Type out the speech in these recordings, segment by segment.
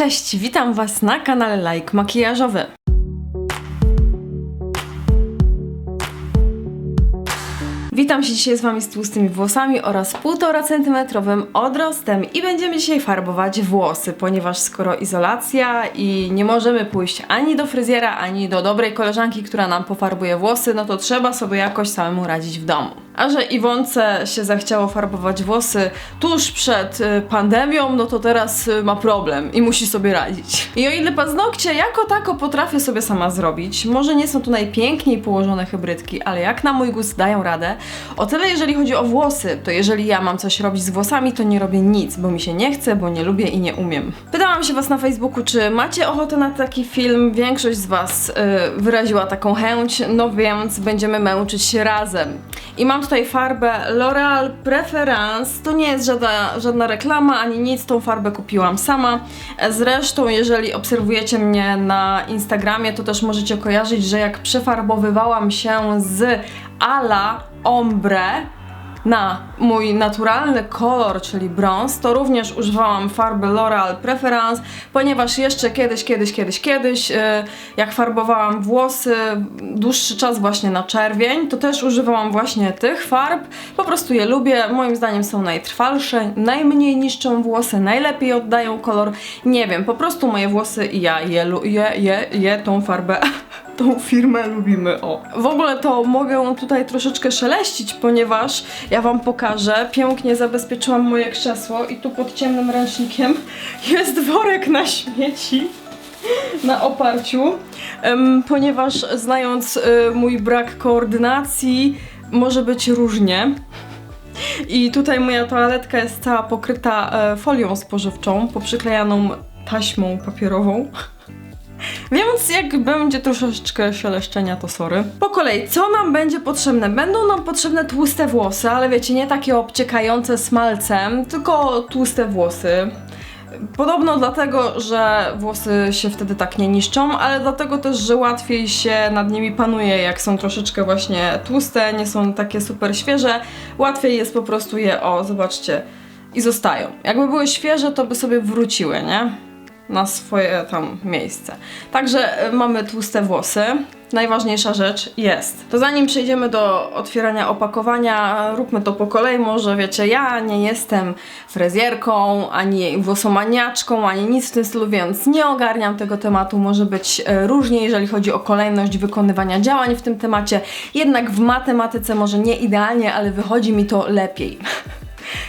Cześć, witam Was na kanale Like Makijażowy. Witam się dzisiaj z Wami z tłustymi włosami oraz 1,5 centymetrowym odrostem i będziemy dzisiaj farbować włosy, ponieważ skoro izolacja i nie możemy pójść ani do fryzjera, ani do dobrej koleżanki, która nam pofarbuje włosy, no to trzeba sobie jakoś samemu radzić w domu. A że Iwonce się zachciało farbować włosy tuż przed y, pandemią, no to teraz y, ma problem i musi sobie radzić. I o ile paznokcie jako tako potrafię sobie sama zrobić, może nie są to najpiękniej położone hybrydki, ale jak na mój gust dają radę, o tyle jeżeli chodzi o włosy, to jeżeli ja mam coś robić z włosami, to nie robię nic, bo mi się nie chce, bo nie lubię i nie umiem. Pytałam się Was na Facebooku, czy macie ochotę na taki film? Większość z Was y, wyraziła taką chęć, no więc będziemy męczyć się razem. I mam tutaj farbę L'Oreal Preference. To nie jest żadna, żadna reklama ani nic, tą farbę kupiłam sama. Zresztą, jeżeli obserwujecie mnie na Instagramie, to też możecie kojarzyć, że jak przefarbowywałam się z Ala Ombre na mój naturalny kolor, czyli brąz, to również używałam farby L'Oreal Preference, ponieważ jeszcze kiedyś, kiedyś, kiedyś, kiedyś, e, jak farbowałam włosy dłuższy czas właśnie na czerwień, to też używałam właśnie tych farb. Po prostu je lubię, moim zdaniem są najtrwalsze, najmniej niszczą włosy, najlepiej oddają kolor. Nie wiem, po prostu moje włosy i ja je, je, je, je tą farbę tą firmę lubimy, o. W ogóle to mogę tutaj troszeczkę szeleścić, ponieważ ja wam pokażę, pięknie zabezpieczyłam moje krzesło i tu pod ciemnym ręcznikiem jest worek na śmieci na oparciu, ponieważ znając y, mój brak koordynacji, może być różnie. I tutaj moja toaletka jest cała pokryta e, folią spożywczą, poprzyklejaną taśmą papierową. Więc jak będzie troszeczkę szeleszczenia, to sorry. Po kolei, co nam będzie potrzebne? Będą nam potrzebne tłuste włosy, ale wiecie, nie takie obciekające smalcem, tylko tłuste włosy. Podobno dlatego, że włosy się wtedy tak nie niszczą, ale dlatego też, że łatwiej się nad nimi panuje, jak są troszeczkę właśnie tłuste, nie są takie super świeże. Łatwiej jest po prostu je, o, zobaczcie, i zostają. Jakby były świeże, to by sobie wróciły, nie? Na swoje tam miejsce. Także y, mamy tłuste włosy. Najważniejsza rzecz jest. To zanim przejdziemy do otwierania opakowania, róbmy to po kolei. Może wiecie, ja nie jestem fryzjerką, ani włosomaniaczką, ani nic w tym stylu, więc nie ogarniam tego tematu. Może być e, różnie, jeżeli chodzi o kolejność wykonywania działań w tym temacie. Jednak w matematyce może nie idealnie, ale wychodzi mi to lepiej.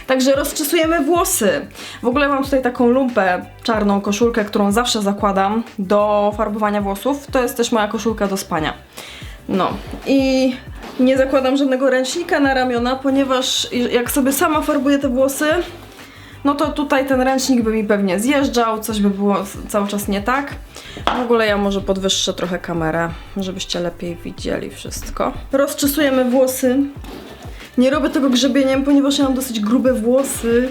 Także rozczesujemy włosy. W ogóle mam tutaj taką lumpę, czarną koszulkę, którą zawsze zakładam do farbowania włosów. To jest też moja koszulka do spania. No i nie zakładam żadnego ręcznika na ramiona, ponieważ jak sobie sama farbuję te włosy, no to tutaj ten ręcznik by mi pewnie zjeżdżał, coś by było cały czas nie tak. W ogóle ja może podwyższę trochę kamerę, żebyście lepiej widzieli wszystko. Rozczesujemy włosy. Nie robię tego grzebieniem, ponieważ ja mam dosyć grube włosy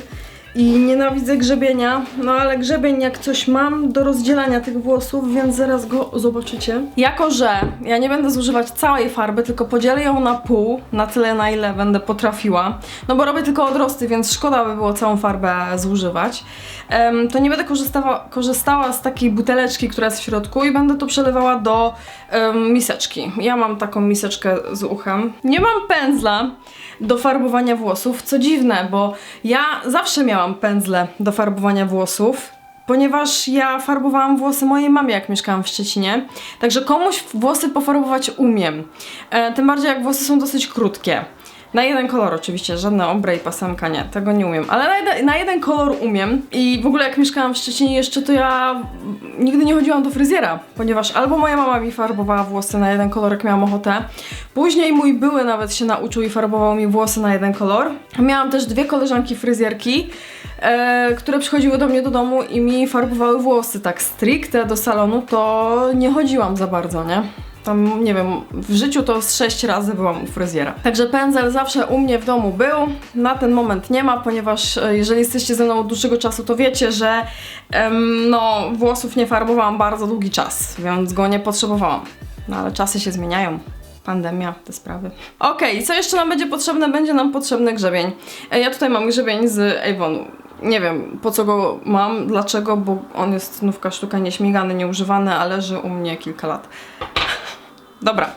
i nienawidzę grzebienia. No ale grzebień jak coś mam do rozdzielania tych włosów, więc zaraz go zobaczycie. Jako, że ja nie będę zużywać całej farby, tylko podzielę ją na pół, na tyle na ile będę potrafiła. No bo robię tylko odrosty, więc szkoda by było całą farbę zużywać. Em, to nie będę korzystała, korzystała z takiej buteleczki, która jest w środku i będę to przelewała do em, miseczki. Ja mam taką miseczkę z uchem. Nie mam pędzla do farbowania włosów, co dziwne, bo ja zawsze miałam pędzle do farbowania włosów, ponieważ ja farbowałam włosy mojej mamie, jak mieszkałam w Szczecinie. Także komuś włosy pofarbować umiem. E, tym bardziej, jak włosy są dosyć krótkie. Na jeden kolor oczywiście, żadne ombre i pasemka nie, tego nie umiem, ale na jeden, na jeden kolor umiem i w ogóle jak mieszkałam w Szczecinie jeszcze, to ja nigdy nie chodziłam do fryzjera, ponieważ albo moja mama mi farbowała włosy na jeden kolor, jak miałam ochotę, później mój były nawet się nauczył i farbował mi włosy na jeden kolor. Miałam też dwie koleżanki fryzjerki, e, które przychodziły do mnie do domu i mi farbowały włosy tak stricte do salonu, to nie chodziłam za bardzo, nie? Tam, nie wiem, w życiu to z sześć razy byłam u fryzjera. Także pędzel zawsze u mnie w domu był. Na ten moment nie ma, ponieważ e, jeżeli jesteście ze mną od dłuższego czasu, to wiecie, że em, no, włosów nie farbowałam bardzo długi czas, więc go nie potrzebowałam. No ale czasy się zmieniają. Pandemia, te sprawy. Okej, co jeszcze nam będzie potrzebne? Będzie nam potrzebny grzebień. E, Ja tutaj mam grzebień z Avonu. Nie wiem, po co go mam, dlaczego, bo on jest nówka sztuka nieśmigany, nieużywany, a leży u mnie kilka lat. Dobra.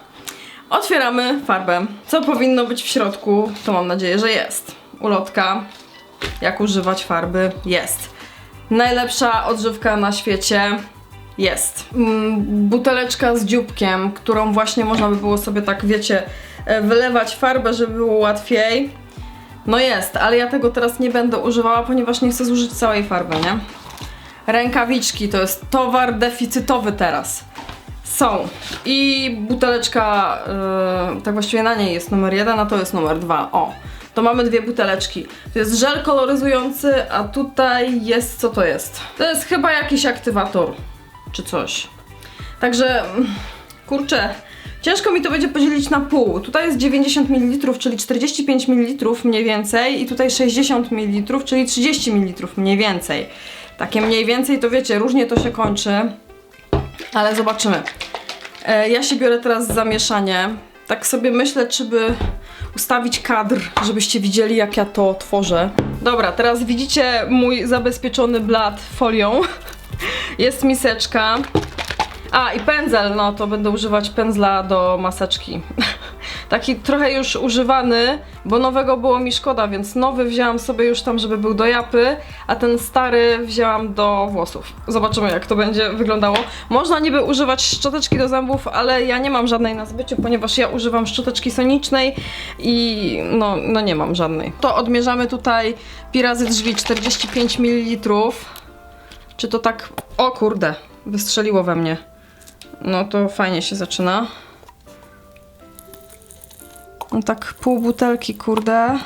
Otwieramy farbę. Co powinno być w środku, to mam nadzieję, że jest. Ulotka, jak używać farby, jest. Najlepsza odżywka na świecie jest. Mm, Buteleczka z dzióbkiem, którą właśnie można by było sobie tak, wiecie, e, wylewać farbę, żeby było łatwiej. No jest, ale ja tego teraz nie będę używała, ponieważ nie chcę zużyć całej farby, nie? Rękawiczki to jest towar deficytowy teraz. Są. I buteleczka, yy, tak właściwie na niej jest numer jeden, a to jest numer dwa. O, to mamy dwie buteleczki. To jest żel koloryzujący, a tutaj jest, co to jest? To jest chyba jakiś aktywator, czy coś. Także, mm, kurczę, ciężko mi to będzie podzielić na pół. Tutaj jest 90 ml, czyli 45 ml mniej więcej i tutaj 60 ml, czyli 30 ml mniej więcej. Takie mniej więcej to wiecie, różnie to się kończy. Ale zobaczymy. E, ja się biorę teraz za mieszanie. Tak sobie myślę, czy by ustawić kadr, żebyście widzieli, jak ja to tworzę. Dobra, teraz widzicie mój zabezpieczony blat folią. Jest miseczka. A, i pędzel, no to będę używać pędzla do maseczki. Taki trochę już używany, bo nowego było mi szkoda, więc nowy wzięłam sobie już tam, żeby był do japy, a ten stary wzięłam do włosów. Zobaczymy, jak to będzie wyglądało. Można niby używać szczoteczki do zębów, ale ja nie mam żadnej na zbyciu, ponieważ ja używam szczoteczki sonicznej i no, no nie mam żadnej. To odmierzamy tutaj pi razy drzwi 45 ml. Czy to tak... O kurde, wystrzeliło we mnie. No to fajnie się zaczyna. No tak pół butelki, kurde.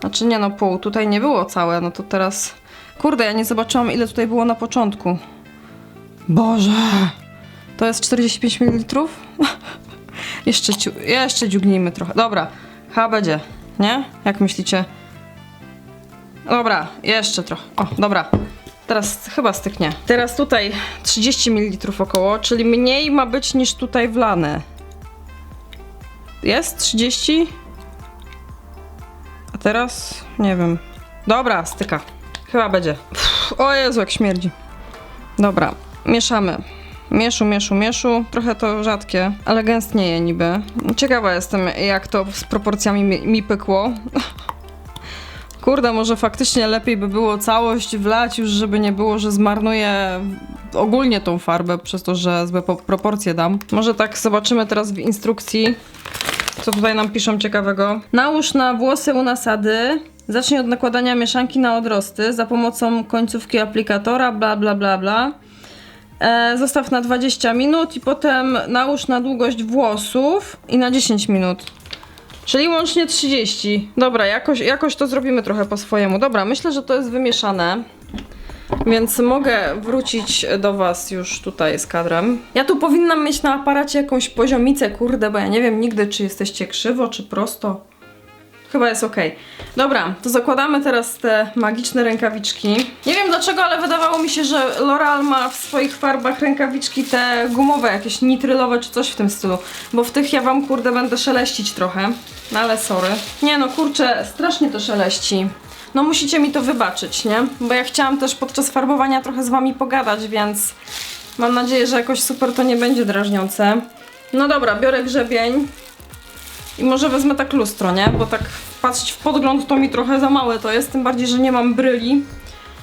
Znaczy nie no, pół. Tutaj nie było całe, no to teraz... Kurde, ja nie zobaczyłam ile tutaj było na początku. Boże! To jest 45 ml? jeszcze, ciu... jeszcze dziugnijmy trochę. Dobra, chyba będzie, nie? Jak myślicie? Dobra, jeszcze trochę. O, dobra. Teraz chyba styknie. Teraz tutaj 30 ml około, czyli mniej ma być niż tutaj wlane. Jest 30? A teraz? Nie wiem. Dobra, styka. Chyba będzie. Uff, o Jezu, jak śmierdzi. Dobra, mieszamy. Mieszu, mieszu, mieszu. Trochę to rzadkie, ale gęstnieje niby. Ciekawa jestem, jak to z proporcjami mi, mi pykło. Kurde, może faktycznie lepiej by było całość wlać już, żeby nie było, że zmarnuję ogólnie tą farbę przez to, że złe po- proporcje dam. Może tak zobaczymy teraz w instrukcji, co tutaj nam piszą ciekawego. Nałóż na włosy u nasady. Zacznij od nakładania mieszanki na odrosty za pomocą końcówki aplikatora, bla bla bla bla. E, zostaw na 20 minut i potem nałóż na długość włosów i na 10 minut. Czyli łącznie 30. Dobra, jakoś, jakoś to zrobimy trochę po swojemu. Dobra, myślę, że to jest wymieszane. Więc mogę wrócić do Was już tutaj z kadrem. Ja tu powinnam mieć na aparacie jakąś poziomicę, kurde, bo ja nie wiem nigdy, czy jesteście krzywo, czy prosto. Chyba jest ok. Dobra, to zakładamy teraz te magiczne rękawiczki. Nie wiem dlaczego, ale wydawało mi się, że L'Oreal ma w swoich farbach rękawiczki te gumowe, jakieś nitrylowe czy coś w tym stylu. Bo w tych ja wam kurde będę szeleścić trochę. No ale sorry. Nie no, kurczę, strasznie to szeleści. No musicie mi to wybaczyć, nie? Bo ja chciałam też podczas farbowania trochę z wami pogadać, więc mam nadzieję, że jakoś super to nie będzie drażniące. No dobra, biorę grzebień. I może wezmę tak lustro, nie? Bo tak patrzeć w podgląd to mi trochę za małe to jest, tym bardziej, że nie mam bryli,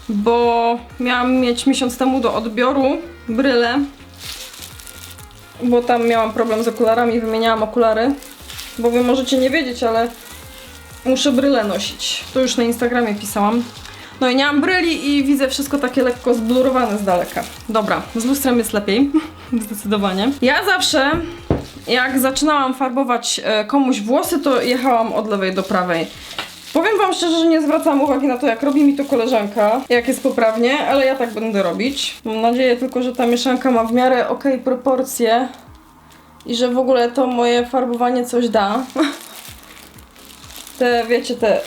bo miałam mieć miesiąc temu do odbioru bryle, bo tam miałam problem z okularami, wymieniałam okulary, bo wy możecie nie wiedzieć, ale muszę bryle nosić. To już na Instagramie pisałam. No i nie mam bryli i widzę wszystko takie lekko zblurowane z daleka. Dobra, z lustrem jest lepiej, zdecydowanie. Ja zawsze jak zaczynałam farbować e, komuś włosy, to jechałam od lewej do prawej. Powiem wam szczerze, że nie zwracam uwagi na to, jak robi mi to koleżanka, jak jest poprawnie, ale ja tak będę robić. Mam nadzieję tylko, że ta mieszanka ma w miarę ok proporcje i że w ogóle to moje farbowanie coś da. Te, wiecie, te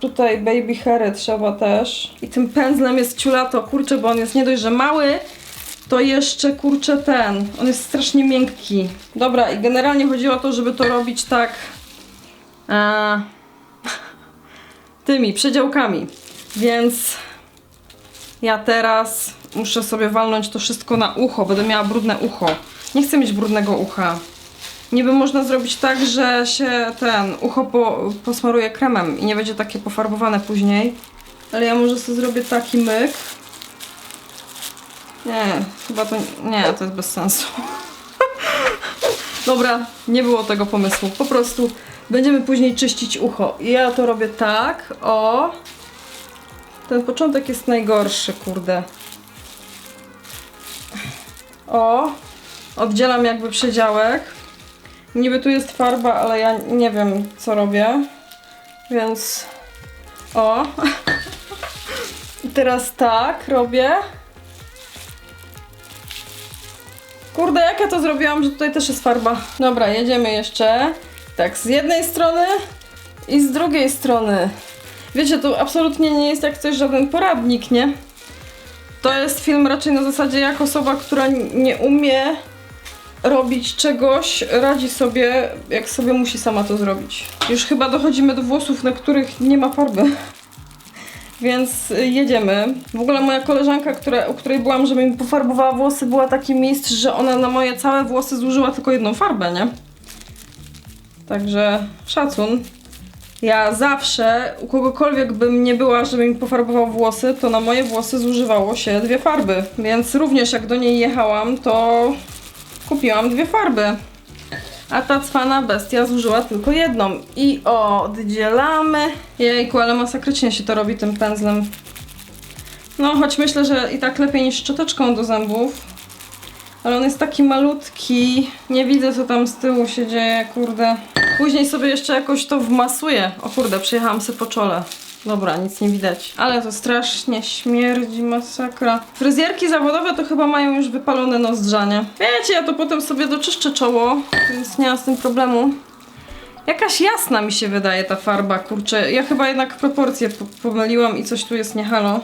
tutaj baby hairy trzeba też. I tym pędzlem jest ciulato, kurczę, bo on jest nie dość, że mały, to jeszcze kurczę ten. On jest strasznie miękki. Dobra, i generalnie chodziło o to, żeby to robić tak. E, tymi przedziałkami. Więc ja teraz muszę sobie walnąć to wszystko na ucho. Będę miała brudne ucho. Nie chcę mieć brudnego ucha. Niby można zrobić tak, że się ten ucho po, posmaruje kremem i nie będzie takie pofarbowane później. Ale ja może sobie zrobię taki myk. Nie, chyba to nie, to jest bez sensu. Dobra, nie było tego pomysłu. Po prostu będziemy później czyścić ucho. Ja to robię tak, o. Ten początek jest najgorszy, kurde. O, oddzielam jakby przedziałek. Niby tu jest farba, ale ja nie wiem co robię. Więc o. Teraz tak robię. Kurde, jak ja to zrobiłam, że tutaj też jest farba. Dobra, jedziemy jeszcze. Tak, z jednej strony i z drugiej strony. Wiecie, to absolutnie nie jest jak coś żaden poradnik, nie? To jest film raczej na zasadzie jak osoba, która nie umie robić czegoś, radzi sobie, jak sobie musi sama to zrobić. Już chyba dochodzimy do włosów, na których nie ma farby. Więc jedziemy. W ogóle moja koleżanka, która, u której byłam, żeby mi pofarbowała włosy, była taki mistrz, że ona na moje całe włosy zużyła tylko jedną farbę, nie? Także szacun. Ja zawsze, u kogokolwiek bym nie była, żeby mi pofarbował włosy, to na moje włosy zużywało się dwie farby. Więc również jak do niej jechałam, to kupiłam dwie farby. A ta cwana bestia zużyła tylko jedną. I oddzielamy. Jejku, ale masakrycznie się to robi tym pędzlem. No, choć myślę, że i tak lepiej niż szczoteczką do zębów. Ale on jest taki malutki. Nie widzę, co tam z tyłu się dzieje, kurde. Później sobie jeszcze jakoś to wmasuję. O kurde, przyjechałam sobie po czole. Dobra, nic nie widać. Ale to strasznie śmierdzi, masakra. Fryzjerki zawodowe to chyba mają już wypalone nozdrza, nie? Wiecie, ja to potem sobie doczyszczę czoło, więc nie ma z tym problemu. Jakaś jasna mi się wydaje ta farba, kurczę. Ja chyba jednak proporcje po pomyliłam i coś tu jest nie halo.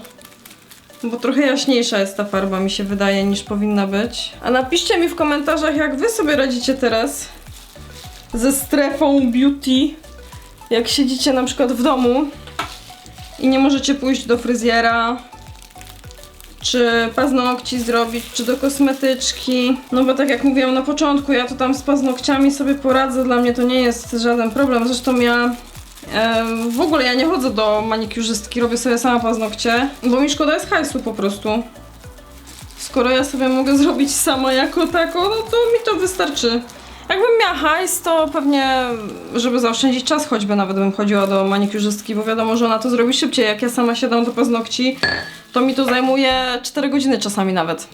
Bo trochę jaśniejsza jest ta farba, mi się wydaje, niż powinna być. A napiszcie mi w komentarzach, jak wy sobie radzicie teraz ze strefą beauty. Jak siedzicie na przykład w domu i nie możecie pójść do fryzjera, czy paznokci zrobić, czy do kosmetyczki. No bo tak jak mówiłam na początku, ja to tam z paznokciami sobie poradzę, dla mnie to nie jest żaden problem. Zresztą ja e, w ogóle ja nie chodzę do manikurzystki, robię sobie sama paznokcie, bo mi szkoda jest hajsu po prostu. Skoro ja sobie mogę zrobić sama jako tako, no to mi to wystarczy. Jakbym miała hajs, to pewnie, żeby zaoszczędzić czas, choćby nawet bym chodziła do manikurzystki, bo wiadomo, że ona to zrobi szybciej. Jak ja sama siadam do paznokci, to mi to zajmuje 4 godziny czasami nawet.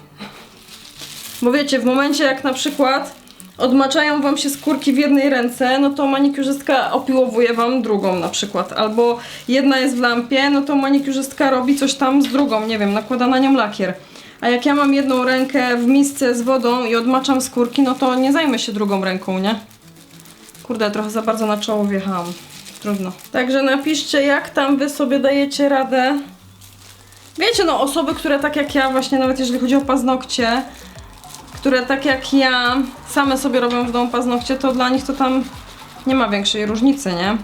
Bo wiecie, w momencie jak na przykład odmaczają wam się skórki w jednej ręce, no to manikurzystka opiłowuje wam drugą na przykład. Albo jedna jest w lampie, no to manikurzystka robi coś tam z drugą, nie wiem, nakłada na nią lakier. A jak ja mam jedną rękę w misce z wodą i odmaczam skórki, no to nie zajmę się drugą ręką, nie? Kurde, trochę za bardzo na czoło wjechałam. Trudno. Także napiszcie, jak tam wy sobie dajecie radę. Wiecie, no osoby, które tak jak ja, właśnie nawet jeżeli chodzi o paznokcie, które tak jak ja same sobie robią w domu paznokcie, to dla nich to tam nie ma większej różnicy, nie?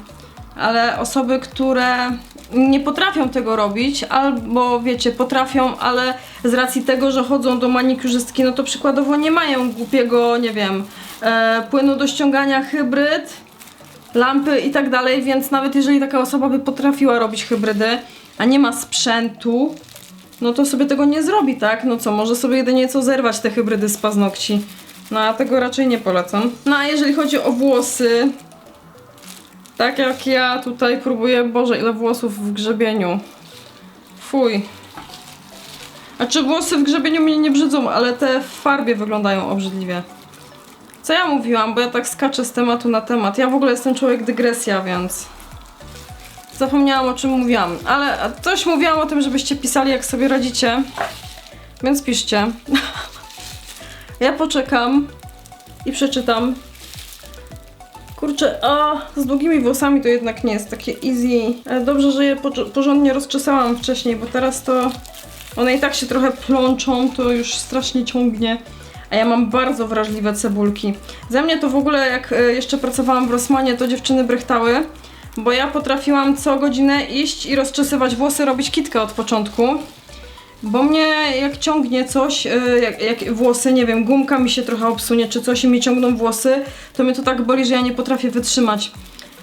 Ale osoby, które nie potrafią tego robić, albo wiecie, potrafią, ale z racji tego, że chodzą do manikurzystki, no to przykładowo nie mają głupiego, nie wiem, e, płynu do ściągania hybryd, lampy i tak dalej, więc nawet jeżeli taka osoba by potrafiła robić hybrydy, a nie ma sprzętu, no to sobie tego nie zrobi, tak? No co, może sobie jedynie co zerwać te hybrydy z paznokci. No a tego raczej nie polecam. No a jeżeli chodzi o włosy, tak jak ja tutaj próbuję, Boże, ile włosów w grzebieniu. Fuj. A czy włosy w grzebieniu mnie nie brzydzą, ale te w farbie wyglądają obrzydliwie. Co ja mówiłam, bo ja tak skaczę z tematu na temat. Ja w ogóle jestem człowiek dygresja, więc... Zapomniałam o czym mówiłam, ale coś mówiłam o tym, żebyście pisali jak sobie radzicie. Więc piszcie. ja poczekam i przeczytam. Kurczę, a z długimi włosami to jednak nie jest takie easy. Dobrze, że je po- porządnie rozczesałam wcześniej, bo teraz to one i tak się trochę plączą, to już strasznie ciągnie. A ja mam bardzo wrażliwe cebulki. Ze mnie to w ogóle, jak e, jeszcze pracowałam w Rossmanie, to dziewczyny brechtały, bo ja potrafiłam co godzinę iść i rozczesywać włosy, robić kitkę od początku. Bo mnie jak ciągnie coś, y, jak, jak włosy, nie wiem, gumka mi się trochę obsunie czy coś i mi ciągną włosy, to mnie to tak boli, że ja nie potrafię wytrzymać.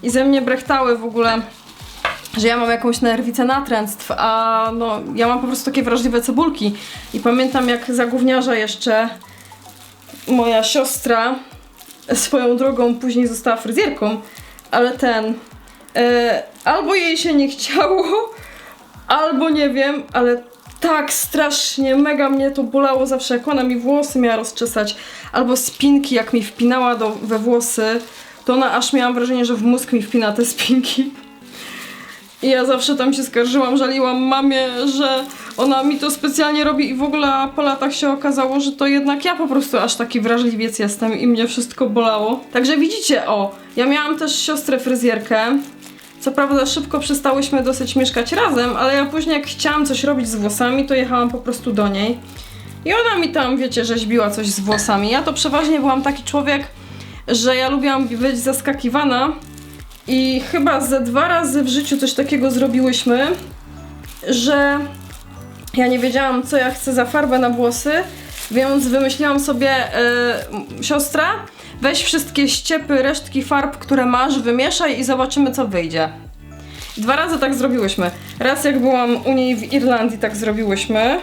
I ze mnie brechtały w ogóle, że ja mam jakąś nerwicę natręctw, a no ja mam po prostu takie wrażliwe cebulki. I pamiętam jak za gówniarza jeszcze moja siostra swoją drogą później została fryzjerką, ale ten e, albo jej się nie chciało, albo nie wiem, ale tak strasznie, mega mnie to bolało zawsze, jak ona mi włosy miała rozczesać, albo spinki, jak mi wpinała do, we włosy, to ona aż miałam wrażenie, że w mózg mi wpina te spinki. I ja zawsze tam się skarżyłam, żaliłam mamie, że ona mi to specjalnie robi i w ogóle po latach się okazało, że to jednak ja po prostu aż taki wrażliwiec jestem i mnie wszystko bolało. Także widzicie, o, ja miałam też siostrę fryzjerkę. Co prawda szybko przestałyśmy dosyć mieszkać razem, ale ja później jak chciałam coś robić z włosami, to jechałam po prostu do niej. I ona mi tam, wiecie, rzeźbiła coś z włosami. Ja to przeważnie byłam taki człowiek, że ja lubiłam być zaskakiwana i chyba ze dwa razy w życiu coś takiego zrobiłyśmy, że ja nie wiedziałam, co ja chcę za farbę na włosy, więc wymyśliłam sobie, yy, siostra, weź wszystkie ściepy, resztki farb, które masz, wymieszaj i zobaczymy, co wyjdzie. Dwa razy tak zrobiłyśmy. Raz jak byłam u niej w Irlandii, tak zrobiłyśmy.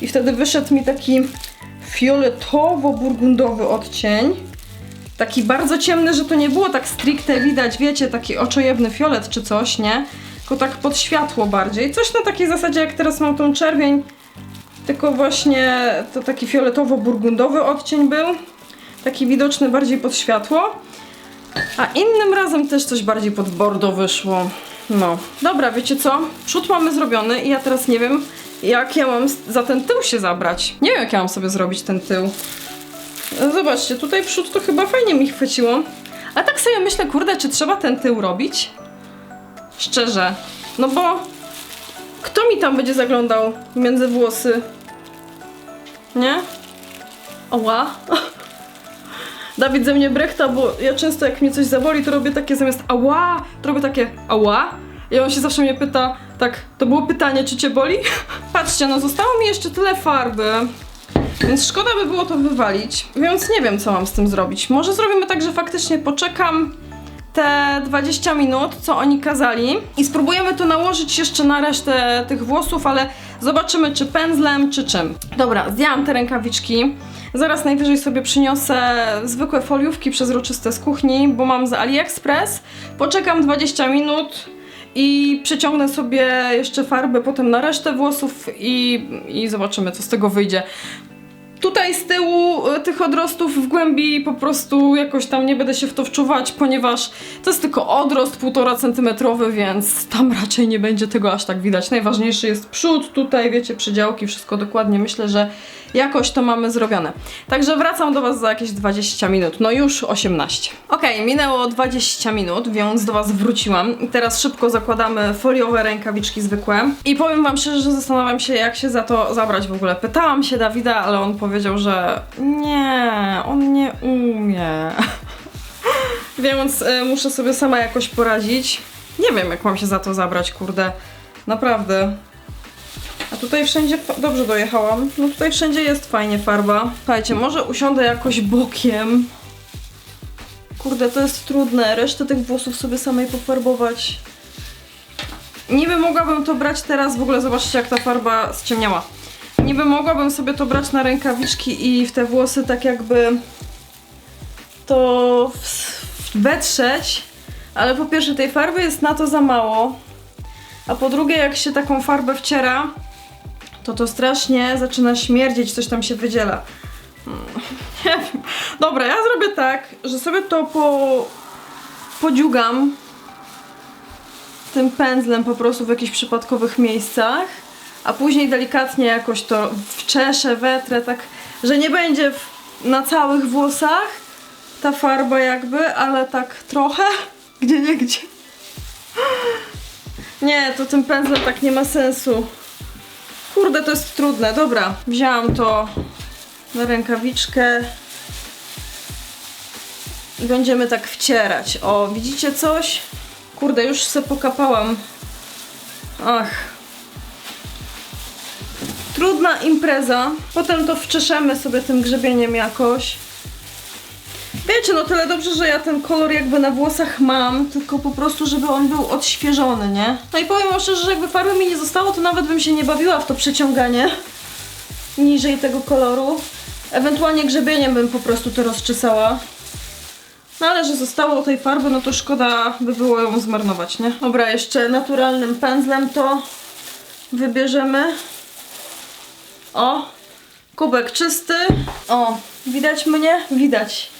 I wtedy wyszedł mi taki fioletowo-burgundowy odcień. Taki bardzo ciemny, że to nie było tak stricte widać, wiecie, taki oczojebny fiolet czy coś, nie? Tylko tak pod światło bardziej. Coś na takiej zasadzie, jak teraz mam tą czerwień, tylko właśnie to taki fioletowo-burgundowy odcień był. Taki widoczny bardziej pod światło. A innym razem też coś bardziej pod bordo wyszło. No, dobra, wiecie co? Przód mamy zrobiony i ja teraz nie wiem, jak ja mam za ten tył się zabrać. Nie wiem, jak ja mam sobie zrobić ten tył. Zobaczcie, tutaj przód to chyba fajnie mi chwyciło. A tak sobie myślę, kurde, czy trzeba ten tył robić? Szczerze. No bo kto mi tam będzie zaglądał między włosy? Nie? Oła. Dawid ze mnie brechta, bo ja często jak mnie coś zaboli, to robię takie zamiast ała, to robię takie ała. I on się zawsze mnie pyta, tak, to było pytanie, czy cię boli? Patrzcie, no zostało mi jeszcze tyle farby. Więc szkoda by było to wywalić, więc nie wiem co mam z tym zrobić. Może zrobimy tak, że faktycznie poczekam te 20 minut, co oni kazali i spróbujemy to nałożyć jeszcze na resztę tych włosów, ale zobaczymy czy pędzlem, czy czym. Dobra, zdjęłam te rękawiczki. Zaraz najwyżej sobie przyniosę zwykłe foliówki przezroczyste z kuchni, bo mam z AliExpress. Poczekam 20 minut i przeciągnę sobie jeszcze farbę potem na resztę włosów i, i zobaczymy co z tego wyjdzie. Tutaj z tyłu y, tych odrostów w głębi po prostu jakoś tam nie będę się w to wczuwać, ponieważ to jest tylko odrost półtora centymetrowy, więc tam raczej nie będzie tego aż tak widać. Najważniejszy jest przód, tutaj wiecie, przydziałki, wszystko dokładnie. Myślę, że jakoś to mamy zrobione. Także wracam do Was za jakieś 20 minut, no już 18. Ok, minęło 20 minut, więc do Was wróciłam. Teraz szybko zakładamy foliowe rękawiczki zwykłe. I powiem Wam szczerze, że zastanawiam się, jak się za to zabrać w ogóle. Pytałam się Dawida, ale on powiedział, że nie, on nie umie. Więc y, muszę sobie sama jakoś poradzić. Nie wiem, jak mam się za to zabrać, kurde. Naprawdę. A tutaj wszędzie, dobrze dojechałam, no tutaj wszędzie jest fajnie farba. Słuchajcie, może usiądę jakoś bokiem. Kurde, to jest trudne, resztę tych włosów sobie samej pofarbować. Niby mogłabym to brać teraz, w ogóle zobaczcie jak ta farba ściemniała. Niby mogłabym sobie to brać na rękawiczki i w te włosy tak jakby to wetrzeć, ale po pierwsze tej farby jest na to za mało, a po drugie jak się taką farbę wciera, to to strasznie zaczyna śmierdzieć, coś tam się wydziela. Mm, Nie wiem. Dobra, ja zrobię tak, że sobie to po... podziugam tym pędzlem po prostu w jakichś przypadkowych miejscach, a później delikatnie jakoś to wczeszę, wetrę, tak, że nie będzie w, na całych włosach ta farba jakby, ale tak trochę, gdzie nie gdzie. Nie, to tym pędzlem tak nie ma sensu. Kurde, to jest trudne. Dobra, wzięłam to na rękawiczkę i będziemy tak wcierać. O, widzicie coś? Kurde, już se pokapałam. Ach. Trudna impreza. Potem to wczeszemy sobie tym grzebieniem jakoś. Wiecie, no tyle dobrze, że ja ten kolor jakby na włosach mam, tylko po prostu, żeby on był odświeżony, nie? No i powiem wam szczerze, że jakby farby mi nie zostało, to nawet bym się nie bawiła w to przeciąganie niżej tego koloru. Ewentualnie grzebieniem bym po prostu to rozczesała. No ale że zostało tej farby, no to szkoda by było ją zmarnować, nie? Dobra, jeszcze naturalnym pędzlem to wybierzemy. O, kubek czysty. O, widać mnie? Widać.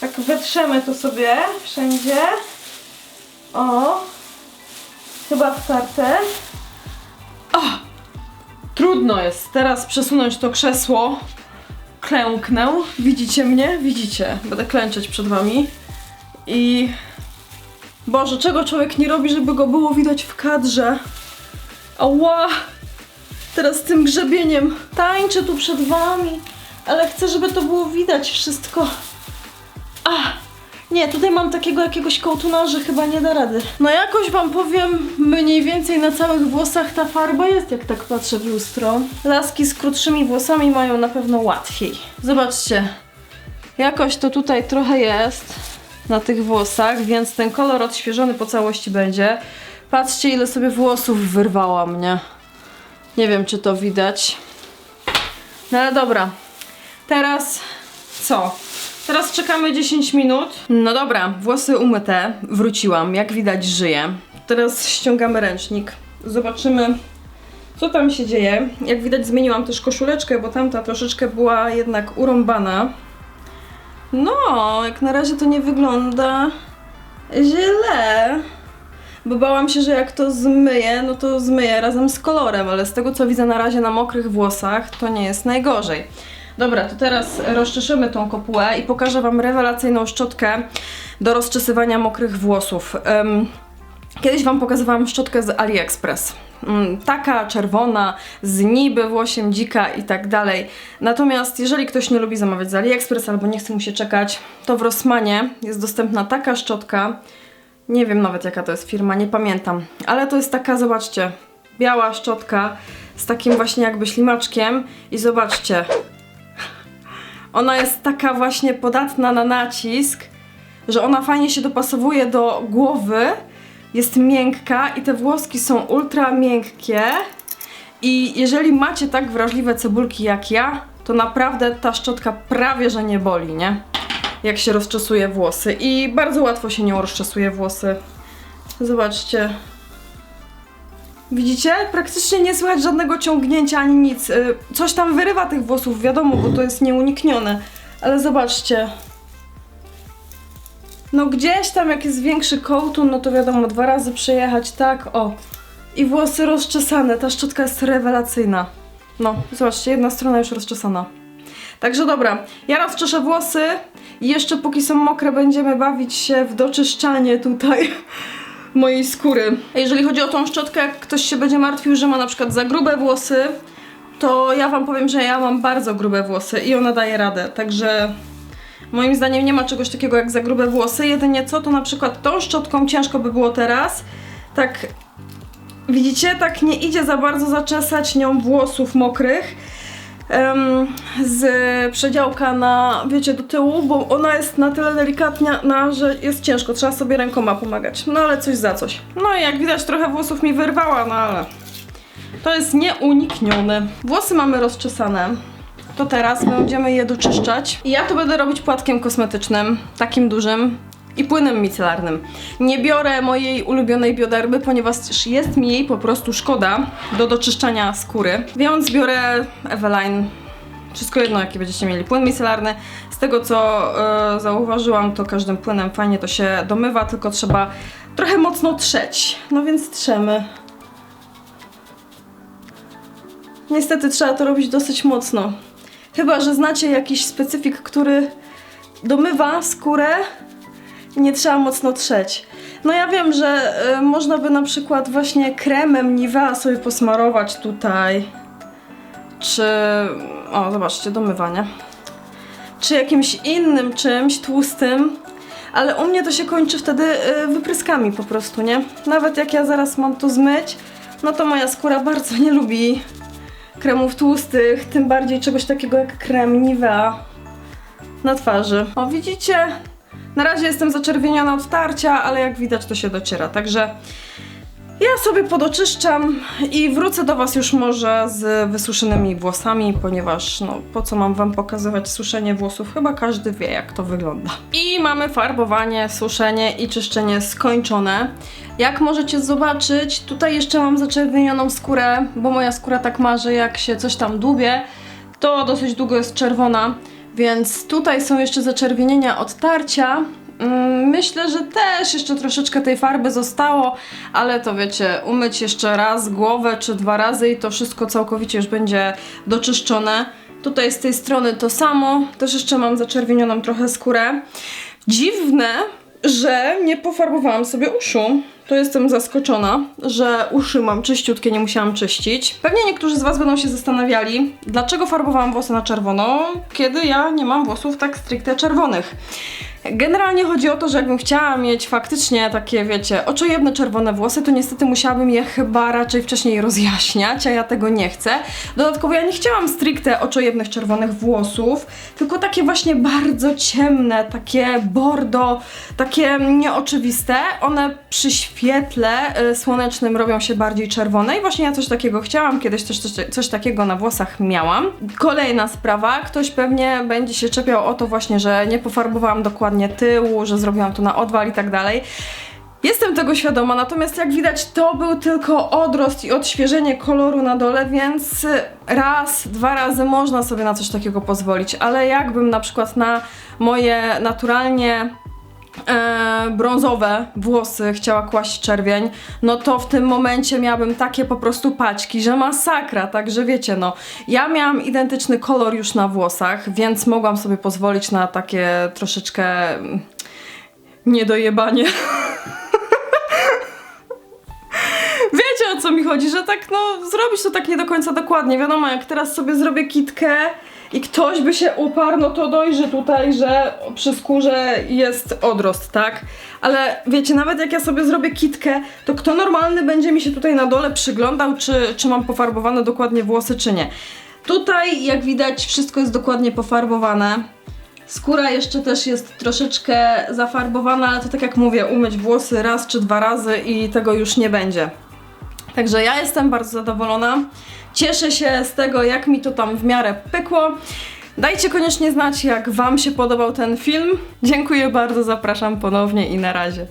Tak wytrzemy to sobie wszędzie. O, chyba wtarte. O, trudno jest teraz przesunąć to krzesło. Klęknę. Widzicie mnie? Widzicie. Będę klęczeć przed wami. I... Boże, czego człowiek nie robi, żeby go było widać w kadrze? Ała! Teraz tym grzebieniem tańczę tu przed wami, ale chcę, żeby to było widać wszystko. Nie, tutaj mam takiego jakiegoś kołtuna, że chyba nie da rady. No jakoś wam powiem, mniej więcej na całych włosach ta farba jest, jak tak patrzę w lustro. Laski z krótszymi włosami mają na pewno łatwiej. Zobaczcie, jakoś to tutaj trochę jest na tych włosach, więc ten kolor odświeżony po całości będzie. Patrzcie, ile sobie włosów wyrwała mnie. Nie wiem, czy to widać. No ale dobra. Teraz co? Teraz czekamy 10 minut. No dobra, włosy umyte. Wróciłam. Jak widać, żyję. Teraz ściągamy ręcznik. Zobaczymy, co tam się dzieje. Jak widać, zmieniłam też koszuleczkę, bo tamta troszeczkę była jednak urąbana. No, jak na razie to nie wygląda źle. Bo bałam się, że jak to zmyję, no to zmyję razem z kolorem, ale z tego co widzę na razie na mokrych włosach, to nie jest najgorzej. Dobra, to teraz rozczeszymy tą kopułę i pokażę Wam rewelacyjną szczotkę do rozczesywania mokrych włosów. Kiedyś Wam pokazywałam szczotkę z AliExpress. Mm, Taka czerwona, z niby włosiem dzika i tak dalej. Natomiast jeżeli ktoś nie lubi zamawiać z AliExpress albo nie chce mu się czekać, to w Rossmanie jest dostępna taka szczotka. Nie wiem nawet jaka to jest firma, nie pamiętam. Ale to jest taka, zobaczcie, biała szczotka z takim właśnie jakby ślimaczkiem i zobaczcie. Ona jest taka właśnie podatna na nacisk, że ona fajnie się dopasowuje do głowy, jest miękka i te włoski są ultra miękkie. I jeżeli macie tak wrażliwe cebulki jak ja, to naprawdę ta szczotka prawie że nie boli, nie? Jak się rozczesuje włosy. I bardzo łatwo się nią rozczesuje włosy. Zobaczcie. Widzicie? Praktycznie nie słychać żadnego ciągnięcia ani nic. Y, Coś tam wyrywa tych włosów, wiadomo, bo to jest nieuniknione. Ale zobaczcie. No gdzieś tam jak jest większy kołtun, no to wiadomo, dwa razy przejechać, tak, o. I włosy rozczesane, ta szczotka jest rewelacyjna. No, zobaczcie, jedna strona już rozczesana. Także dobra, ja rozczeszę włosy i jeszcze póki są mokre będziemy bawić się w doczyszczanie tutaj mojej skóry. A Jeżeli chodzi o tą szczotkę, jak ktoś się będzie martwił, że ma na przykład za grube włosy, to ja wam powiem, że ja mam bardzo grube włosy i ona daje radę, także moim zdaniem nie ma czegoś takiego jak za grube włosy, jedynie co to na przykład tą szczotką ciężko by było teraz, tak widzicie, tak nie idzie za bardzo zaczesać nią włosów mokrych z przedziałka na, wiecie, do tyłu, bo ona jest na tyle delikatna, że jest ciężko, trzeba sobie rękoma pomagać. No ale coś za coś. No i jak widać trochę włosów mi wyrwała, no ale to jest nieuniknione. Włosy mamy rozczesane. To teraz będziemy je doczyszczać. I ja to będę robić płatkiem kosmetycznym, takim dużym i płynem micelarnym. Nie biorę mojej ulubionej bioderby, ponieważ jest mi jej po prostu szkoda do doczyszczania skóry. Więc biorę Eveline. Wszystko jedno, jaki będziecie mieli płyn micelarny. Z tego co e, zauważyłam, to każdym płynem fajnie to się domywa, tylko trzeba trochę mocno trzeć. No więc trzemy. Niestety trzeba to robić dosyć mocno. Chyba, że znacie jakiś specyfik, który domywa skórę nie trzeba mocno trzeć. No ja wiem, że y, można by na przykład właśnie kremem Nivea sobie posmarować tutaj. Czy... O, zobaczcie, domywanie. Czy jakimś innym czymś tłustym. ale u mnie to się kończy wtedy y, wypryskami po prostu, nie? Nawet jak ja zaraz mam to zmyć, no to moja skóra bardzo nie lubi kremów tłustych, tym bardziej czegoś takiego jak krem Nivea na twarzy. O, widzicie? Na razie jestem zaczerwieniona od tarcia, ale jak widać to się dociera, także ja sobie podoczyszczam i wrócę do Was już może z wysuszonymi włosami, ponieważ no po co mam Wam pokazywać suszenie włosów? Chyba każdy wie jak to wygląda. I mamy farbowanie, suszenie i czyszczenie skończone. Jak możecie zobaczyć, tutaj jeszcze mam zaczerwienioną skórę, bo moja skóra tak ma, że jak się coś tam dłubie, to dosyć długo jest czerwona, więc tutaj są jeszcze zaczerwienienia od tarcia. Mm, Myślę, że też jeszcze troszeczkę tej farby zostało, ale to wiecie, umyć jeszcze raz głowę czy dwa razy i to wszystko całkowicie już będzie doczyszczone. Tutaj z tej strony to samo, też jeszcze mam zaczerwienioną trochę skórę. Dziwne, że nie pofarbowałam sobie uszu. To jestem zaskoczona, że uszy mam czyściutkie, nie musiałam czyścić. Pewnie niektórzy z Was będą się zastanawiali, dlaczego farbowałam włosy na czerwono, kiedy ja nie mam włosów tak stricte czerwonych. Generalnie chodzi o to, że jakbym chciała mieć faktycznie takie, wiecie, oczojebne czerwone włosy, to niestety musiałabym je chyba raczej wcześniej rozjaśniać, a ja tego nie chcę. Dodatkowo ja nie chciałam stricte oczojebnych czerwonych włosów, tylko takie właśnie bardzo ciemne, takie bordo, takie nieoczywiste. One przy świetle y, słonecznym robią się bardziej czerwone i właśnie ja coś takiego chciałam, kiedyś też coś, coś takiego na włosach miałam. Kolejna sprawa, ktoś pewnie będzie się czepiał o to właśnie, że nie pofarbowałam dokładnie tyłu, że zrobiłam to na odwal i tak dalej. Jestem tego świadoma, natomiast jak widać to był tylko odrost i odświeżenie koloru na dole, więc raz, dwa razy można sobie na coś takiego pozwolić, ale jakbym na przykład na moje naturalnie e, brązowe włosy chciała kłaść czerwień, no to w tym momencie miałabym takie po prostu paćki, że masakra, także wiecie, no ja miałam identyczny kolor już na włosach, więc mogłam sobie pozwolić na takie troszeczkę mm, niedojebanie. Wiecie o co mi chodzi, że tak no zrobić to tak nie do końca dokładnie. Wiadomo, jak teraz sobie zrobię kitkę i ktoś by się uparł, no to dojrzy tutaj, że przy skórze jest odrost, tak? Ale wiecie, nawet jak ja sobie zrobię kitkę, to kto normalny będzie mi się tutaj na dole przyglądał, czy, czy mam pofarbowane dokładnie włosy, czy nie. Tutaj, jak widać, wszystko jest dokładnie pofarbowane. Skóra jeszcze też jest troszeczkę zafarbowana, ale to tak jak mówię, umyć włosy raz czy dwa razy i tego już nie będzie. Także ja jestem bardzo zadowolona. Cieszę się z tego, jak mi to tam w miarę pykło. Dajcie koniecznie znać, jak Wam się podobał ten film. Dziękuję bardzo, zapraszam ponownie i na razie.